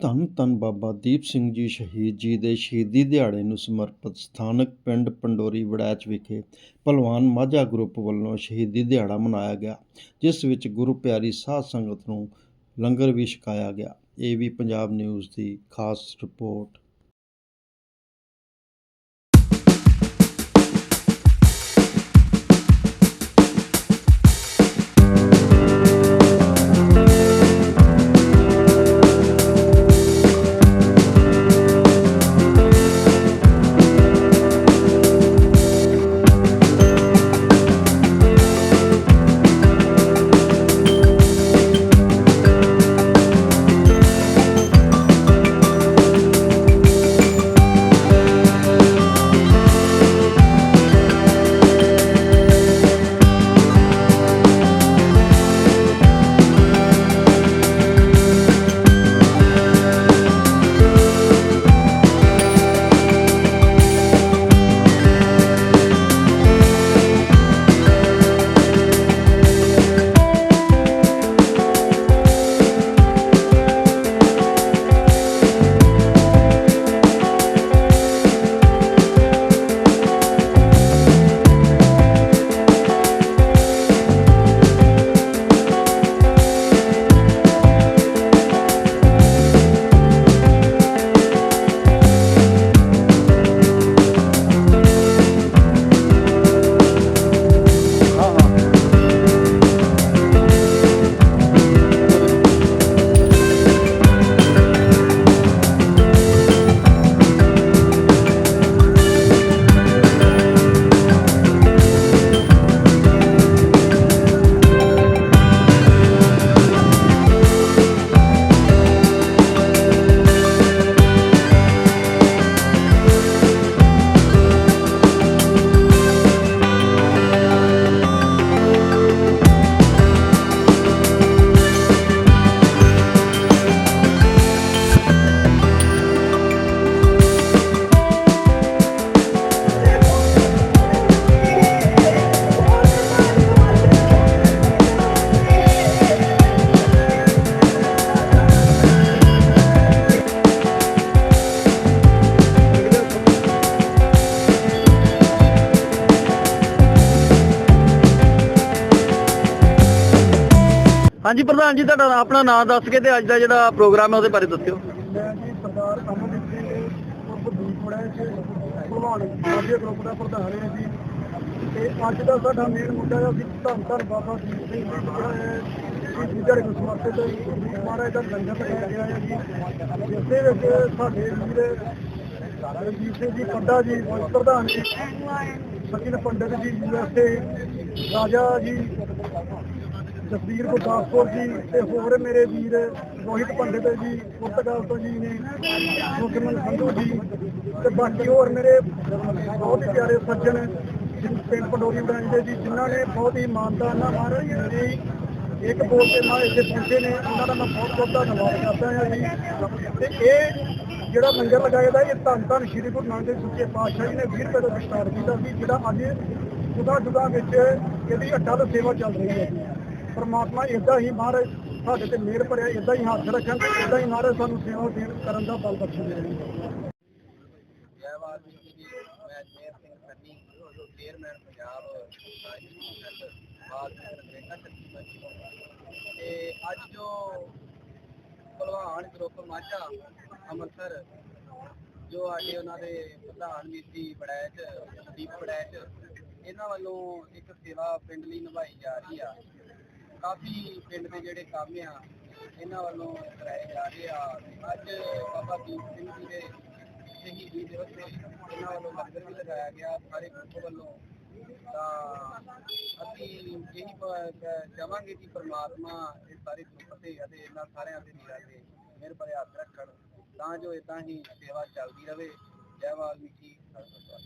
ਧੰਨ ਧੰਨ ਬਾਬਾ ਦੀਪ ਸਿੰਘ ਜੀ ਸ਼ਹੀਦ ਜੀ ਦੇ ਸ਼ਹੀਦੀ ਦਿਹਾੜੇ ਨੂੰ ਸਮਰਪਿਤ ਸਥਾਨਕ ਪਿੰਡ ਪੰਡੋਰੀ ਵੜੈਚ ਵਿਖੇ ਭਲਵਾਨ ਮਾਝਾ ਗਰੁੱਪ ਵੱਲੋਂ ਸ਼ਹੀਦੀ ਦਿਹਾੜਾ ਮਨਾਇਆ ਗਿਆ, ਜਿਸ ਵਿੱਚ ਗੁਰੂ ਪਿਆਰੀ ਸਾਧ ਸੰਗਤ ਨੂੰ ਲੰਗਰ ਵੀ ਛਕਾਇਆ ਗਿਆ। ਇਹ ਵੀ ਪੰਜਾਬ ਨਿਊਜ਼ ਦੀ ਖਾਸ ਰਿਪੋਰਟ। ਹਾਂਜੀ, ਪ੍ਰਧਾਨ ਜੀ, ਤੁਹਾਡਾ ਆਪਣਾ ਨਾਮ ਦੱਸ ਕੇ ਤੇ ਅੱਜ ਦਾ ਜਿਹੜਾ ਪ੍ਰੋਗਰਾਮ ਹੈ ਉਹਦੇ ਬਾਰੇ ਦੱਸਿਓ। ਮੈਂ ਜੀ ਸਰਦਾਰ ਅਮਨਦੀਪ ਸਿੰਘ ਉਰਫ ਚ ਭਲਵਾਨ ਮਾਝੇ ਗਰੁੱਪ ਦਾ ਪ੍ਰਧਾਨ ਹਾਂ ਜੀ। ਤੇ ਅੱਜ ਦਾ ਸਾਡਾ ਮੇਨ ਮੁੱਦਾ ਹੈ, ਅਸੀਂ ਧੰਨ ਧੰਨ ਬਾਬਾ ਦੀਪ ਸਿੰਘ ਜੀ ਜਿਹੜਾ ਹੈ, ਸ਼ਹੀਦੀ ਨੂੰ ਸਮਰਪਿਤ ਮਹਾਰਾਜ ਦਾ ਲੰਗਰ ਲਗਾਇਆ ਗਿਆ ਹੈ ਜੀ। ਜਿਸ ਦੇ ਵਿੱਚ ਸਾਡੇ ਵੀਰ ਰਣਜੀਤ ਸਿੰਘ ਜੀ ਪੰਡਾ ਜੀ ਵਾਈਸ ਪ੍ਰਧਾਨ ਜੀ, ਸਚਿਨ ਪੰਡਿਤ ਜੀ ਯੂਐਸਏ ਰਾਜਾ ਜੀ ਜਸਵੀਰ ਗੁਰਦਾਸਪੁਰ ਜੀ ਤੇ ਹੋਰ ਮੇਰੇ ਵੀਰ ਰੋਹਿਤ ਪੰਡਿਤ ਜੀ, ਪੁਰਤਗਾਲ ਤੋਂ ਜੀ ਨੇ ਸੁਖਮਨ ਸੰਧੂ ਜੀ ਤੇ ਬਾਕੀ ਹੋਰ ਮੇਰੇ ਬਹੁਤ ਹੀ ਪਿਆਰੇ ਸੱਜਣ ਪਿੰਡ ਪੰਡੋਰੀ ਬਣਾਉਂਦੇ ਜੀ, ਜਿਨ੍ਹਾਂ ਨੇ ਬਹੁਤ ਹੀ ਇਮਾਨਦਾਰ ਨਾਲ ਮਹਾਰਾਜ ਜੀ। ਇੱਕ ਬੋਲ ਤੇ ਨਾਲ ਇੱਥੇ ਪਹੁੰਚੇ ਨੇ, ਉਹਨਾਂ ਦਾ ਮੈਂ ਬਹੁਤ ਬਹੁਤ ਧੰਨਵਾਦ ਕਰਦਾ ਹਾਂ ਜੀ। ਤੇ ਇਹ ਜਿਹੜਾ ਲੰਗਰ ਲਗਾਇਆ ਦਾ, ਇਹ ਧੰਨ ਧੰਨ ਸ਼੍ਰੀ ਗੁਰੂ ਨਾਨਕ ਦੇਵ ਸੱਚੇ ਪਾਤਸ਼ਾਹ ਜੀ ਨੇ 20 ਰੁਪਏ ਦਾ ਸਟਾਰਟ ਕੀਤਾ ਸੀ, ਜਿਹੜਾ ਅੱਜ ਜੁਗਾ ਜੁਗਾ ਵਿੱਚ ਇਹਦੀ ਅਟਲ ਸੇਵਾ ਚੱਲ ਰਹੀ ਹੈ ਜੀ। ਪਰਮਾਤਮਾ ਇਦਾਂ ਹੀ ਮਹਾਰਾਜ ਸਾਡੇ ਤੇ ਮਿਹਰ ਭਰਿਆ ਇਦਾਂ ਹੀ ਹੱਥ ਰੱਖਣ ਤੇ ਇਦਾਂ ਹੀ ਮਹਾਰਾਜ ਸਾਨੂੰ ਸੇਵਾ ਦੇਣ ਕਰਨ ਦਾ ਬਲ ਬਖਸ਼ਦੇ ਰਹਿਣ ਜੈ ਵਾਲਮੀਕੀ ਜੀ, ਮੈਂ ਜੇਰ ਸਿੰਘ ਸੰਨੀ, ਚੇਅਰਮੈਨ ਪੰਜਾਬ ਤੇ ਅੱਜ ਜੋ ਭਲਵਾਨ ਗਰੁੱਪ ਮਾਝਾ ਅੰਮ੍ਰਿਤਸਰ, ਜੋ ਆਡੇ ਉਹਨਾਂ ਦੇ ਪ੍ਰਧਾਨ ਨੀਤੀ ਬੜੈਚ ਦੀਪ ਬੜੈਚ ਇਹਨਾਂ ਵੱਲੋਂ ਇੱਕ ਸੇਵਾ ਪਿੰਡ ਲਈ ਨਿਭਾਈ ਜਾ ਰਹੀ ਆ। ਕਾਫੀ ਪਿੰਡ ਦੇ ਜਿਹੜੇ ਕੰਮ ਆ, ਇਹਨਾਂ ਵੱਲੋਂ ਕਰਾਏ ਜਾ ਰਹੇ ਆ। ਅੱਜ ਬਾਬਾ ਦੀਪ ਸਿੰਘ ਜੀ ਦੇ ਸ਼ਹੀਦੀ ਦਿਵਸ ਤੇ ਇਹਨਾਂ ਵੱਲੋਂ ਲੰਗਰ ਵੀ ਲਗਾਇਆ ਗਿਆ ਸਾਰੇ ਗਰੁੱਪ ਵੱਲੋਂ। ਤਾਂ ਅਸੀਂ ਇਹੀ ਚਾਹਾਂਗੇ ਕਿ ਪ੍ਰਮਾਤਮਾ ਇਹ ਸਾਰੇ ਗਰੁੱਪ ਤੇ ਅਤੇ ਇਹਨਾਂ ਸਾਰਿਆਂ ਦੇ ਵੀਰਾਂ ਤੇ ਮਿਹਰ ਭਰੇ ਹੱਥ ਰੱਖਣ, ਤਾਂ ਜੋ ਇਦਾਂ ਹੀ ਸੇਵਾ ਚੱਲਦੀ ਰਹੇ। ਜੈ ਵਾਲਮੀਕੀ ਅਕਾਲ